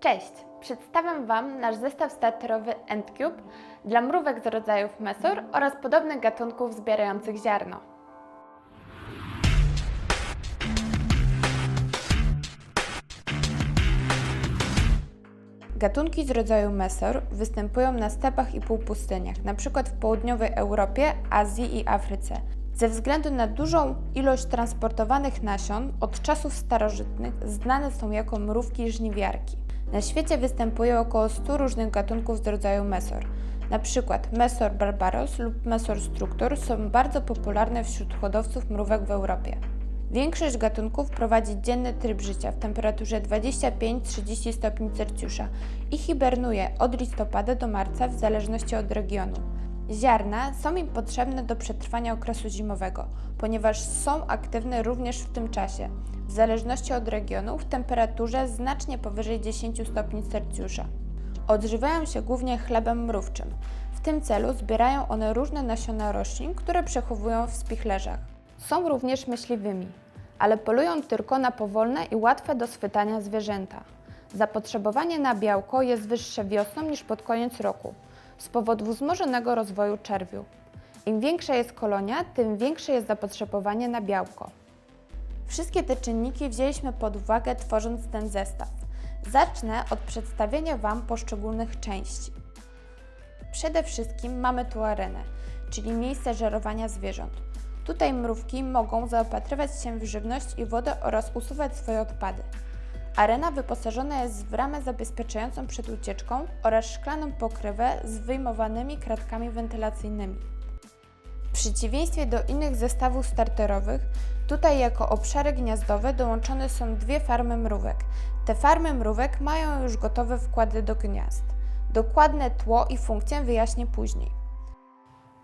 Cześć! Przedstawiam Wam nasz zestaw starterowy EndCube dla mrówek z rodzajów mesur oraz podobnych gatunków zbierających ziarno. Gatunki z rodzaju mesor występują na stepach i półpustyniach, np. w południowej Europie, Azji i Afryce. Ze względu na dużą ilość transportowanych nasion, od czasów starożytnych znane są jako mrówki żniwiarki. Na świecie występuje około 100 różnych gatunków z rodzaju mesor. Na przykład Mesor barbaros lub Mesor structor są bardzo popularne wśród hodowców mrówek w Europie. Większość gatunków prowadzi dzienny tryb życia w temperaturze 25-30 stopni Celsjusza i hibernuje od listopada do marca w zależności od regionu. Ziarna są im potrzebne do przetrwania okresu zimowego, ponieważ są aktywne również w tym czasie, w zależności od regionu w temperaturze znacznie powyżej 10 stopni Celsjusza. Odżywają się głównie chlebem mrówczym. W tym celu zbierają one różne nasiona roślin, które przechowują w spichlerzach. Są również myśliwymi, ale polują tylko na powolne i łatwe do schwytania zwierzęta. Zapotrzebowanie na białko jest wyższe wiosną niż pod koniec roku, z powodu wzmożonego rozwoju czerwiu. Im większa jest kolonia, tym większe jest zapotrzebowanie na białko. Wszystkie te czynniki wzięliśmy pod uwagę tworząc ten zestaw. Zacznę od przedstawienia Wam poszczególnych części. Przede wszystkim mamy tu arenę, czyli miejsce żerowania zwierząt. Tutaj mrówki mogą zaopatrywać się w żywność i wodę oraz usuwać swoje odpady. Arena wyposażona jest w ramę zabezpieczającą przed ucieczką oraz szklaną pokrywę z wyjmowanymi kratkami wentylacyjnymi. W przeciwieństwie do innych zestawów starterowych, tutaj jako obszary gniazdowe dołączone są dwie farmy mrówek. Te farmy mrówek mają już gotowe wkłady do gniazd. Dokładne tło i funkcję wyjaśnię później.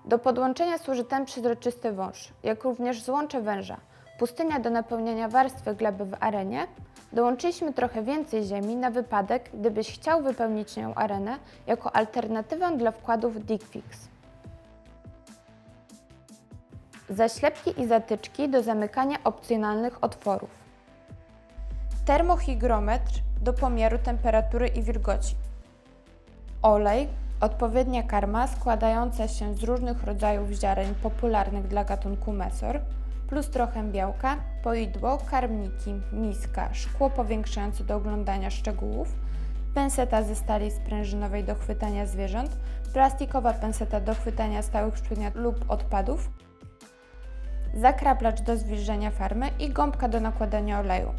Do podłączenia służy ten przezroczysty wąż, jak również złącze węża. Pustynia do napełniania warstwy gleby w arenie. Dołączyliśmy trochę więcej ziemi na wypadek, gdybyś chciał wypełnić nią arenę jako alternatywę dla wkładów Digfix. Zaślepki i zatyczki do zamykania opcjonalnych otworów. Termohygrometr do pomiaru temperatury i wilgoci. Olej, odpowiednia karma składająca się z różnych rodzajów ziaren popularnych dla gatunku mesor, plus trochę białka, poidło, karmniki, miska, szkło powiększające do oglądania szczegółów, penseta ze stali sprężynowej do chwytania zwierząt, plastikowa penseta do chwytania stałych szczeniat lub odpadów, zakraplacz do zwilżenia farmy i gąbka do nakładania oleju.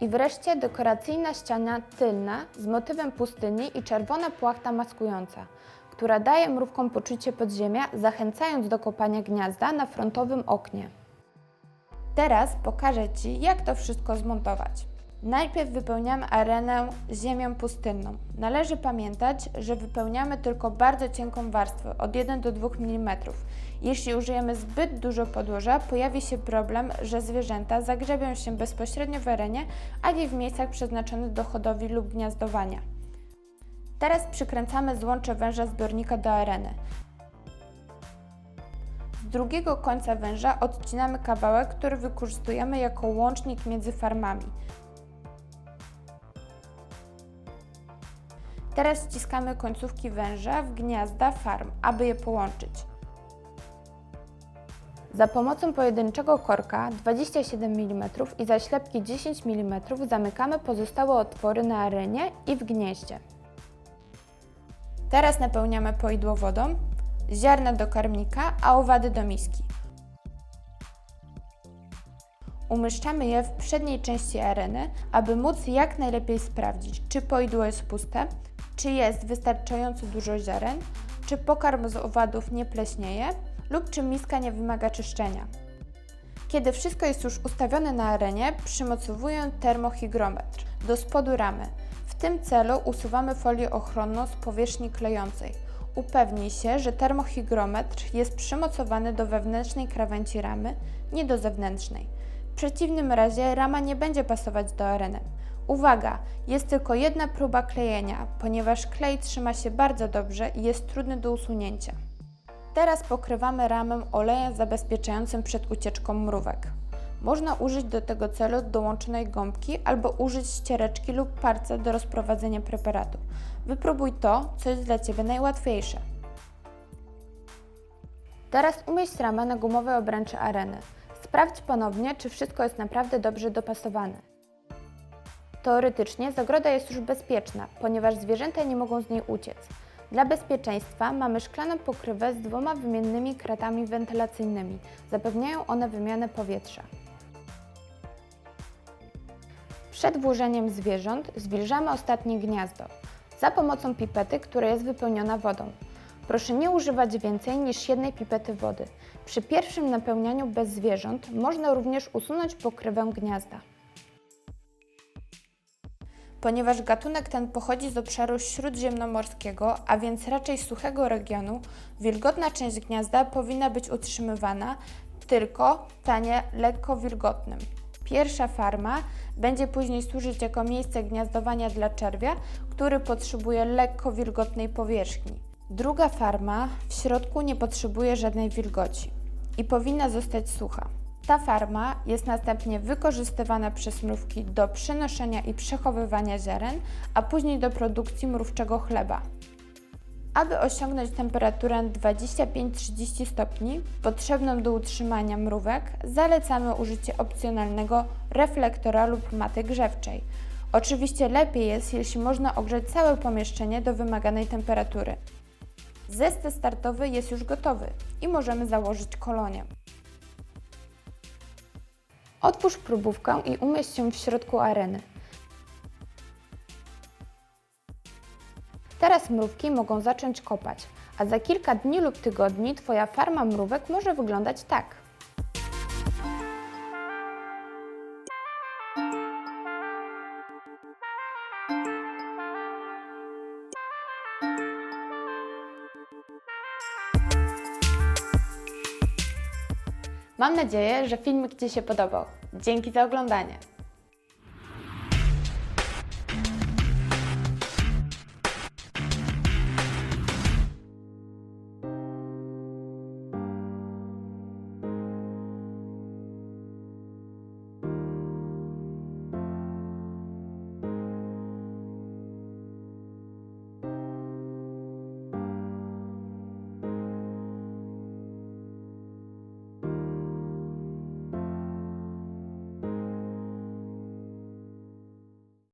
I wreszcie dekoracyjna ściana tylna z motywem pustyni i czerwona płachta maskująca, która daje mrówkom poczucie podziemia, zachęcając do kopania gniazda na frontowym oknie. Teraz pokażę Ci, jak to wszystko zmontować. Najpierw wypełniamy arenę ziemią pustynną. Należy pamiętać, że wypełniamy tylko bardzo cienką warstwę od 1 do 2 mm. Jeśli użyjemy zbyt dużo podłoża, pojawi się problem, że zwierzęta zagrzebią się bezpośrednio w arenie, a nie w miejscach przeznaczonych do hodowli lub gniazdowania. Teraz przykręcamy złącze węża zbiornika do areny. Z drugiego końca węża odcinamy kawałek, który wykorzystujemy jako łącznik między farmami. Teraz ściskamy końcówki węża w gniazda farm, aby je połączyć. Za pomocą pojedynczego korka 27 mm i zaślepki 10 mm zamykamy pozostałe otwory na arenie i w gnieździe. Teraz napełniamy poidło wodą, ziarna do karmnika, a owady do miski. Umieszczamy je w przedniej części areny, aby móc jak najlepiej sprawdzić, czy poidło jest puste, czy jest wystarczająco dużo ziaren, czy pokarm z owadów nie pleśnieje lub czy miska nie wymaga czyszczenia. Kiedy wszystko jest już ustawione na arenie, przymocowuję termohygrometr do spodu ramy. Tym celu usuwamy folię ochronną z powierzchni klejącej. Upewnij się, że termohygrometr jest przymocowany do wewnętrznej krawędzi ramy, nie do zewnętrznej. W przeciwnym razie rama nie będzie pasować do areny. Uwaga! Jest tylko jedna próba klejenia, ponieważ klej trzyma się bardzo dobrze i jest trudny do usunięcia. Teraz pokrywamy ramę olejem zabezpieczającym przed ucieczką mrówek. Można użyć do tego celu dołączonej gąbki albo użyć ściereczki lub parcia do rozprowadzenia preparatu. Wypróbuj to, co jest dla Ciebie najłatwiejsze. Teraz umieść ramę na gumowej obręczy areny. Sprawdź ponownie, czy wszystko jest naprawdę dobrze dopasowane. Teoretycznie zagroda jest już bezpieczna, ponieważ zwierzęta nie mogą z niej uciec. Dla bezpieczeństwa mamy szklaną pokrywę z dwoma wymiennymi kratami wentylacyjnymi. Zapewniają one wymianę powietrza. Przed włożeniem zwierząt zwilżamy ostatnie gniazdo za pomocą pipety, która jest wypełniona wodą. Proszę nie używać więcej niż jednej pipety wody. Przy pierwszym napełnianiu bez zwierząt można również usunąć pokrywę gniazda. Ponieważ gatunek ten pochodzi z obszaru śródziemnomorskiego, a więc raczej suchego regionu, wilgotna część gniazda powinna być utrzymywana tylko w stanie lekko wilgotnym. Pierwsza farma będzie później służyć jako miejsce gniazdowania dla czerwia, który potrzebuje lekko wilgotnej powierzchni. Druga farma w środku nie potrzebuje żadnej wilgoci i powinna zostać sucha. Ta farma jest następnie wykorzystywana przez mrówki do przenoszenia i przechowywania ziaren, a później do produkcji mrówczego chleba. Aby osiągnąć temperaturę 25-30 stopni, potrzebną do utrzymania mrówek, zalecamy użycie opcjonalnego reflektora lub maty grzewczej. Oczywiście lepiej jest, jeśli można ogrzać całe pomieszczenie do wymaganej temperatury. Zestaw startowy jest już gotowy i możemy założyć kolonię. Otwórz próbówkę i umieść ją w środku areny. Teraz mrówki mogą zacząć kopać, a za kilka dni lub tygodni Twoja farma mrówek może wyglądać tak. Mam nadzieję, że filmik Ci się podobał. Dzięki za oglądanie.